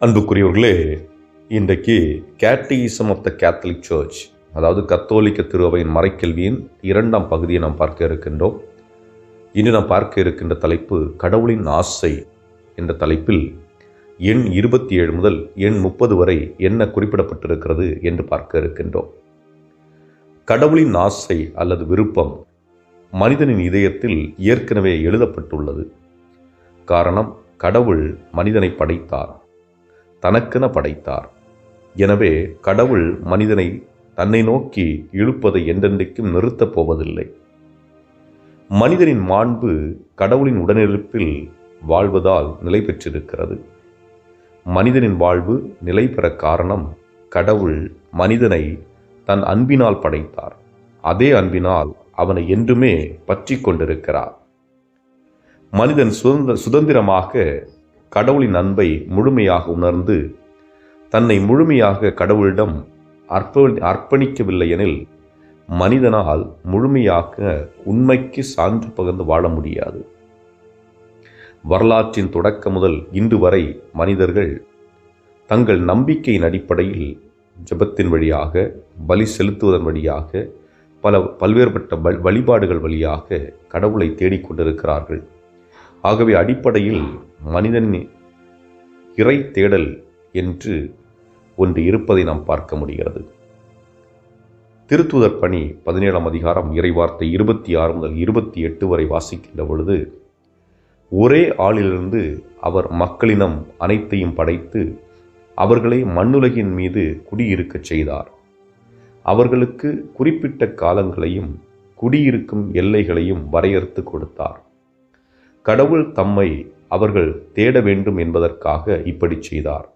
அன்புக்குரியவர்களே இன்றைக்கு catechism of the Catholic Church அதாவது கத்தோலிக்க திருவையின் மறைக்கல்வியின் இரண்டாம் பகுதியை நாம் பார்க்க இருக்கின்றோம். இன்று நாம் பார்க்க இருக்கின்ற தலைப்பு கடவுளின் ஆசை என்ற தலைப்பில் எண் இருபத்தி ஏழு முதல் எண் முப்பது வரை என்ன குறிப்பிடப்பட்டிருக்கிறது என்று பார்க்க இருக்கின்றோம். கடவுளின் ஆசை அல்லது விருப்பம் மனிதனின் இதயத்தில் ஏற்கனவே எழுதப்பட்டுள்ளது. காரணம் கடவுள் மனிதனை படைத்தார். தனக்கென படைத்தார். எனவே கடவுள் மனிதனை தன்னை நோக்கி இழுப்பதை என்றென்றைக்கும் நிறுத்தப் போவதில்லை. மனிதனின் மாண்பு கடவுளின் உடனிருப்பில் வாழ்வதால் நிலை பெற்றிருக்கிறது. மனிதனின் வாழ்வு நிலை பெற காரணம் கடவுள் மனிதனை தன் அன்பினால் படைத்தார். அதே அன்பினால் அவனை என்றுமே பற்றி கொண்டிருக்கிறார். மனிதன் சுதந்திர சுதந்திரமாக கடவுளின் அன்பை முழுமையாக உணர்ந்து தன்னை முழுமையாக கடவுளிடம் அர்ப்ப அர்ப்பணிக்கவில்லை எனில் மனிதனால் முழுமையாக உண்மைக்கு சான்று பகிர்ந்து வாழ முடியாது. வரலாற்றின் தொடக்கம் முதல் இன்று வரை மனிதர்கள் தங்கள் நம்பிக்கையின் அடிப்படையில் ஜெபத்தின் வழியாக பலி செலுத்துவதன் வழியாக பல பல்வேறுபட்ட வ- வழிபாடுகள் வழியாக கடவுளை தேடிக்கொண்டிருக்கிறார்கள். ஆகவே அடிப்படையில் மனிதனின் இறை தேடல் என்று ஒன்று இருப்பதை நாம் பார்க்க முடிகிறது. திருத்துதர் பணி பதினேழாம் அதிகாரம் இறைவார்த்தை இருபத்தி ஆறு முதல் இருபத்தி எட்டு வரை வாசிக்கின்ற பொழுது ஒரே ஆளிலிருந்து அவர் மக்களினம் அனைத்தையும் படைத்து அவர்களை மண்ணுலகின் மீது குடியிருக்கச் செய்தார். அவர்களுக்கு குறிப்பிட்ட காலங்களையும் குடியிருக்கும் எல்லைகளையும் வரையறுத்து கொடுத்தார். கடவுள் தம்மை அவர்கள் தேட வேண்டும் என்பதற்காக இப்படி செய்தார்.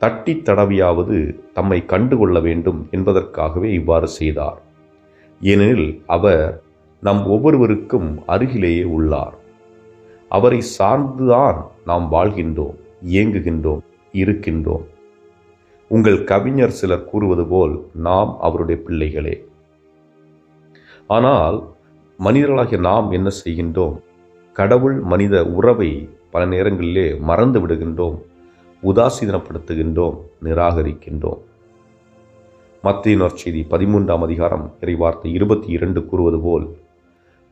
தட்டி தடவியாவது தம்மை கண்டுகொள்ள வேண்டும் என்பதற்காகவே இவ்வாறு செய்தார். ஏனெனில் அவர் நம் ஒவ்வொருவருக்கும் அருகிலேயே உள்ளார். அவரை சார்ந்துதான் நாம் வாழ்கின்றோம் இயங்குகின்றோம் இருக்கின்றோம். உங்கள் கவிஞர் சிலர் கூறுவது போல் நாம் அவருடைய பிள்ளைகளே. ஆனால் மனிதர்களாகிய நாம் என்ன செய்கின்றோம்? கடவுள் மனித உறவை பல நேரங்களிலே மறந்து விடுகின்றோம் உதாசீனப்படுத்துகின்றோம் நிராகரிக்கின்றோம். மத்திய நற்செய்தி பதிமூன்றாம் அதிகாரம் இறைவார்த்தை இருபத்தி இரண்டு கூறுவது போல்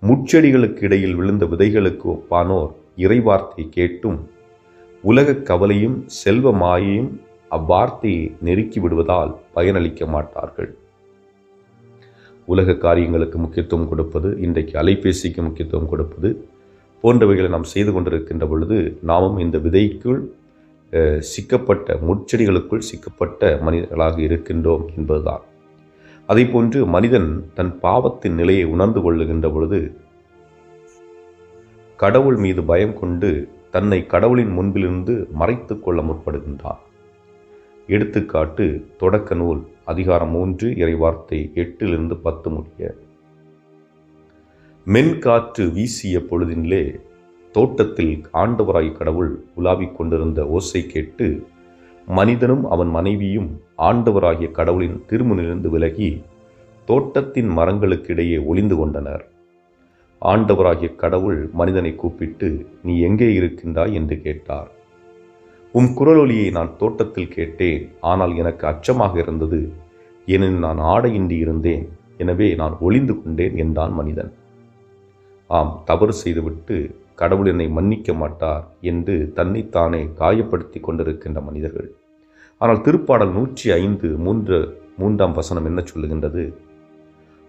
முட்செடிகளுக்கு இடையில் விழுந்த விதைகளுக்கு ஒப்பானோர் இறைவார்த்தை கேட்டும் உலகக் கவலையும் செல்வ மாயையும் அவ்வார்த்தையை நெருக்கி விடுவதால் பயனளிக்க மாட்டார்கள். உலக காரியங்களுக்கு முக்கியத்துவம் கொடுப்பது இன்றைக்கு அலைபேசிக்கு முக்கியத்துவம் கொடுப்பது போன்றவைகளை நாம் செய்து கொண்டிருக்கின்ற பொழுது நாமும் இந்த விதைக்குள் சிக்கப்பட்ட முட்செடிகளுக்குள் சிக்கப்பட்ட மனிதர்களாக இருக்கின்றோம் என்பதுதான். அதேபோன்று மனிதன் தன் பாவத்தின் நிலையை உணர்ந்து கொள்ளுகின்ற பொழுது கடவுள் மீது பயம் கொண்டு தன்னை கடவுளின் முன்பிலிருந்து மறைத்து கொள்ள முற்படுகின்றான். எடுத்துக்காட்டு தொடக்க நூல் அதிகாரம் மூன்று இறைவார்த்தை எட்டிலிருந்து பத்து முடிய மென்காற்று வீசிய பொழுதினிலே தோட்டத்தில் ஆண்டவராய் கடவுள் உலாவிக் கொண்டிருந்த ஓசை கேட்டு மனிதனும் அவன் மனைவியும் ஆண்டவராகிய கடவுளின் திருமுனிலிருந்து விலகி தோட்டத்தின் மரங்களுக்கிடையே ஒளிந்து கொண்டனர். ஆண்டவராகிய கடவுள் மனிதனை கூப்பிட்டு நீ எங்கே இருக்கின்றாய்? என்று கேட்டார். உம் குரலொலியை நான் தோட்டத்தில் கேட்டேன். ஆனால் எனக்கு அச்சமாக இருந்தது. ஏனெனில் நான் ஆடையின்றி இருந்தேன். எனவே நான் ஒளிந்து கொண்டேன் என்றான் மனிதன். ஆம் தவறு செய்துவிட்டு கடவுள் என்னை மன்னிக்க மாட்டார் என்று தன்னைத்தானே காயப்படுத்தி கொண்டிருக்கின்ற மனிதர்கள். ஆனால் திருப்பாடல் நூற்றி ஐந்து மூன்று மூன்றாம் வசனம் என்ன சொல்லுகின்றது?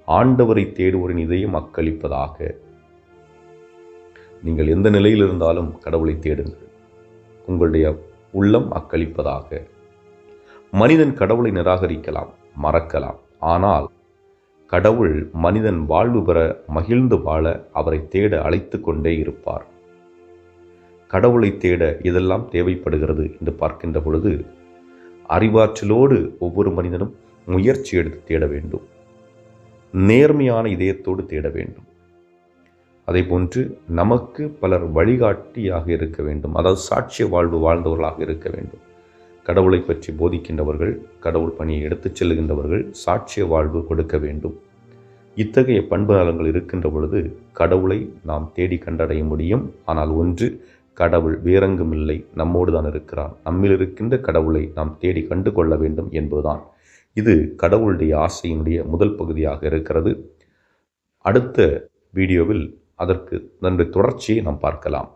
ஆண்டவரை தேடுவோரின் இதயம் அக்களிப்பதாக. நீங்கள் எந்த நிலையில் இருந்தாலும் கடவுளை தேடுங்கள். உங்களுடைய உள்ளம் அக்களிப்பதாக. மனிதன் கடவுளை நிராகரிக்கலாம் மறக்கலாம். ஆனால் கடவுள் மனிதன் வாழ்வு பெற மகிழ்ந்து வாழ அவரை தேட அழைத்து கொண்டே இருப்பார். கடவுளை தேட இதெல்லாம் தேவைப்படுகிறது என்று பார்க்கின்ற பொழுது அறிவாற்றலோடு ஒவ்வொரு மனிதனும் முயற்சி எடுத்து தேட வேண்டும். நேர்மையான இதயத்தோடு தேட வேண்டும். அதேபோன்று நமக்கு பலர் வழிகாட்டியாக இருக்க வேண்டும். அதாவது சாட்சிய வாழ்வு வாழ்ந்தவர்களாக இருக்க வேண்டும். கடவுளை பற்றி போதிக்கின்றவர்கள் கடவுள் பணியை எடுத்துச் செல்கின்றவர்கள் சாட்சிய வாழ்வு கொடுக்க வேண்டும். இத்தகைய பண்புநலங்கள் இருக்கின்ற பொழுது கடவுளை நாம் தேடி கண்டடைய முடியும். ஆனால் ஒன்று கடவுள் வேறெங்கும் இல்லை நம்மோடு தான் இருக்கிறார் நம்மில் இருக்கின்ற கடவுளை நாம் தேடி கண்டு கொள்ள வேண்டும் என்பதுதான். இது கடவுளுடைய ஆசையினுடைய முதல் பகுதியாக இருக்கிறது. அடுத்த வீடியோவில் அதற்கு நன்றி தொடர்ச்சியை நாம் பார்க்கலாம்.